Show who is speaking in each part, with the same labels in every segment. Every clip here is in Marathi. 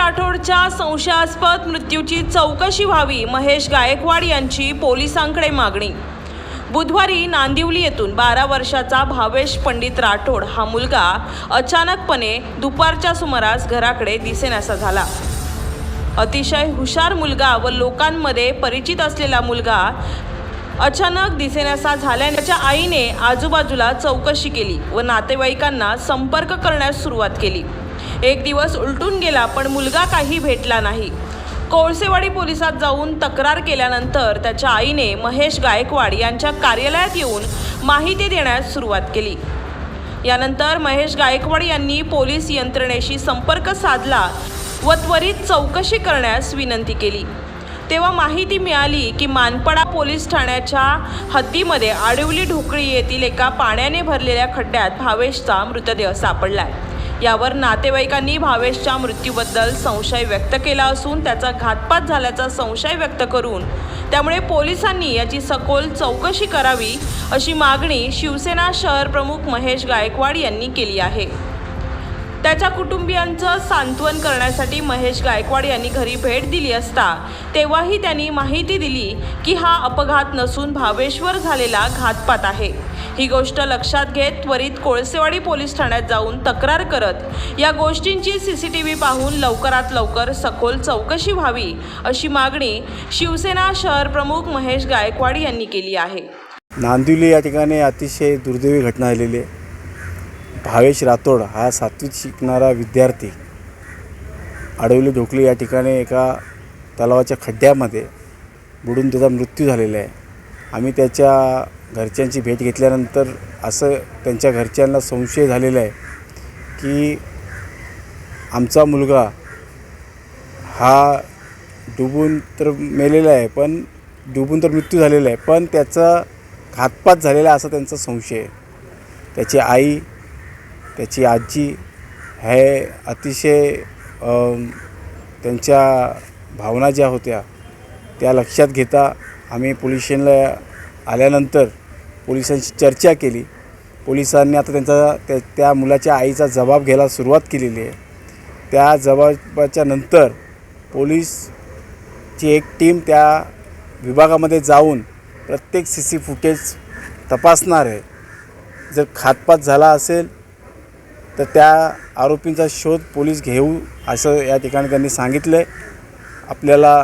Speaker 1: राठोडच्या संशयास्पद मृत्यूची चौकशी व्हावी महेश गायकवाड यांची पोलिसांकडे मागणी. बुधवारी नांदिवली येथून बारा वर्षाचा भावेश पंडित राठोड हा मुलगा अचानकपणे दुपारच्या सुमारास घराकडे दिसेनासा झाला. अतिशय हुशार मुलगा व लोकांमध्ये परिचित असलेला मुलगा अचानक दिसेनासा झाल्याने त्याच्या आईने आजूबाजूला चौकशी केली व नातेवाईकांना संपर्क करण्यास सुरुवात केली. एक दिवस उलटून गेला पण मुलगा काही भेटला नाही. कोळसेवाडी पोलिसात जाऊन तक्रार केल्यानंतर त्याच्या आईने महेश गायकवाड यांच्या कार्यालयात येऊन माहिती देण्यास सुरुवात केली. यानंतर महेश गायकवाड यांनी पोलीस यंत्रणेशी संपर्क साधला व त्वरित चौकशी करण्यास विनंती केली. तेव्हा माहिती मिळाली की मानपडा पोलीस ठाण्याच्या हद्दीमध्ये आडिवली ढोकळी येथील एका पाण्याने भरलेल्या खड्ड्यात भावेशचा मृतदेह सापडला आहे यावर नातेवाईकांनी भावेशच्या मृत्यूबद्दल संशय व्यक्त केला असून त्याचा घातपात झाल्याचा संशय व्यक्त करून त्यामुळे पोलिसांनी याची सखोल चौकशी करावी अशी मागणी शिवसेना शहर प्रमुख महेश गायकवाड यांनी केली आहे. त्याच्या कुटुंबियांचं सांत्वन करण्यासाठी महेश गायकवाड यांनी घरी भेट दिली असता तेव्हाही त्यांनी माहिती दिली की हा अपघात नसून भावेश्वर झालेला घातपात आहे. ही गोष्ट लक्षात घेत त्वरित कोळसेवाडी पोलीस ठाण्यात जाऊन तक्रार करत या गोष्टींची सी सी टी व्ही पाहून लवकरात लवकर सखोल चौकशी व्हावी अशी मागणी शिवसेना शहर प्रमुख महेश गायकवाड यांनी केली आहे.
Speaker 2: नांदिवली या ठिकाणी अतिशय दुर्दैवी घटना झालेली आहे. भावेश राठोड हा सातवीत शिकणारा विद्यार्थी आडवली ढोकली या ठिकाणी एका तलावाच्या खड्ड्यामध्ये बुडून त्याचा मृत्यू झालेला आहे. आम्ही त्याच्या घरच्यांची भेट घेतल्यानंतर असं त्यांच्या घरच्यांना संशय झालेला आहे की आमचा मुलगा हा डुबून तर मेलेला आहे पण डुबून तर मृत्यू झालेला आहे पण त्याचा घातपात झालेला असा त्यांचा संशय आहे. त्याची आई त्याची आजी हे अतिशय त्यांच्या भावना ज्या होत्या त्या लक्षात घेता आम्ही पोलीस स्टेशनला आल्यानंतर पोलिसांशी चर्चा केली. पोलिसांनी आता त्यांचा त्या त्या मुलाच्या आईचा जबाब घ्यायला सुरुवात केलेली आहे. त्या जबाबाच्या नंतर पोलीसची एक टीम त्या विभागामध्ये जाऊन प्रत्येक सी सी फुटेज तपासणार आहे. जर खातपात झाला असेल तर त्या आरोपींचा शोध पोलीस घेऊ असं या ठिकाणी त्यांनी सांगितलं आहे आपल्याला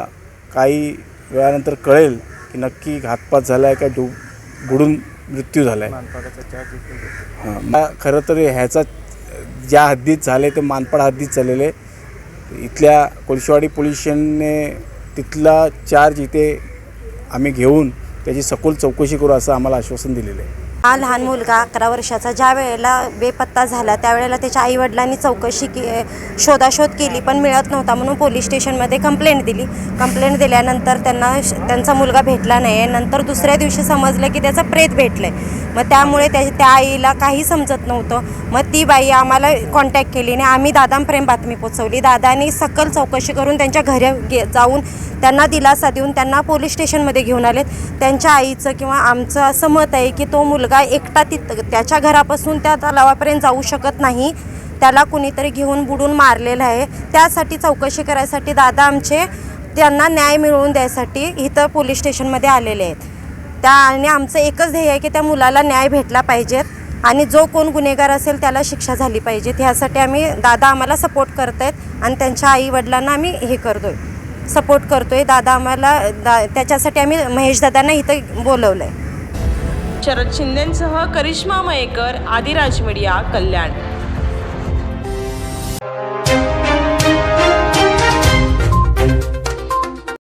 Speaker 2: काही वेळानंतर कळेल की नक्की घातपात झाला आहे का डुब बुडून मृत्यू झाला आहे. हां खरं तर ह्याचा ज्या हद्दीत झाले ते मानपाड हद्दीत झालेले आहे. इथल्या कोळशेवाडी पोलीस स्टेशनने तिथला चार्ज इथे आम्ही घेऊन त्याची सखोल चौकशी करू असं आम्हाला आश्वासन दिलेलं आहे.
Speaker 3: हा लहान मुलगा अकरा वर्षाचा ज्या वेळेला बेपत्ता झाला त्यावेळेला त्याच्या आईवडिलांनी चौकशी के शोधाशोध केली पण मिळत नव्हता. म्हणून पोलीस स्टेशनमध्ये कंप्लेंट दिली. कंप्लेंट दिल्यानंतर त्यांना श- त्यांचा मुलगा भेटला नाही आहे नंतर दुसऱ्या दिवशी समजलं की त्याचा प्रेत भेटलं आहे मग त्यामुळे त्या त्या आईला काही समजत नव्हतं. मग ती बाई आम्हाला कॉन्टॅक्ट केली आणि आम्ही दादांपर्यंत बातमी पोचवली दादांनी सकल चौकशी करून त्यांच्या घरी गे जाऊन त्यांना दिलासा देऊन त्यांना पोलीस स्टेशनमध्ये घेऊन आलेत. त्यांच्या आईचं किंवा आमचं असं मत आहे की तो मुलगा एकटा तिथ त्याच्या घरापासून त्या तलावापर्यंत जाऊ शकत नाही. त्याला कुणीतरी घेऊन बुडून मारलेलं आहे. त्यासाठी चौकशी करायसाठी दादा आमचे त्यांना न्याय मिळवून द्यायसाठी इथं पोलीस स्टेशनमध्ये आलेले आहेत. त्या आणि आमचं एकच ध्येय आहे की त्या मुलाला न्याय भेटला पाहिजेत आणि जो कोण गुन्हेगार असेल त्याला शिक्षा झाली पाहिजे. ह्यासाठी आम्ही दादा आम्हाला सपोर्ट करत आहेत आणि त्यांच्या आई वडिलांना आम्ही हे करतो आहे सपोर्ट करतो आहे दादा आम्हाला दा त्याच्यासाठी आम्ही महेश दादांना इथं बोलवलं आहे
Speaker 1: शरद शिंदेसह करिश्मा मयेकर आदिराज मीडिया कल्याण.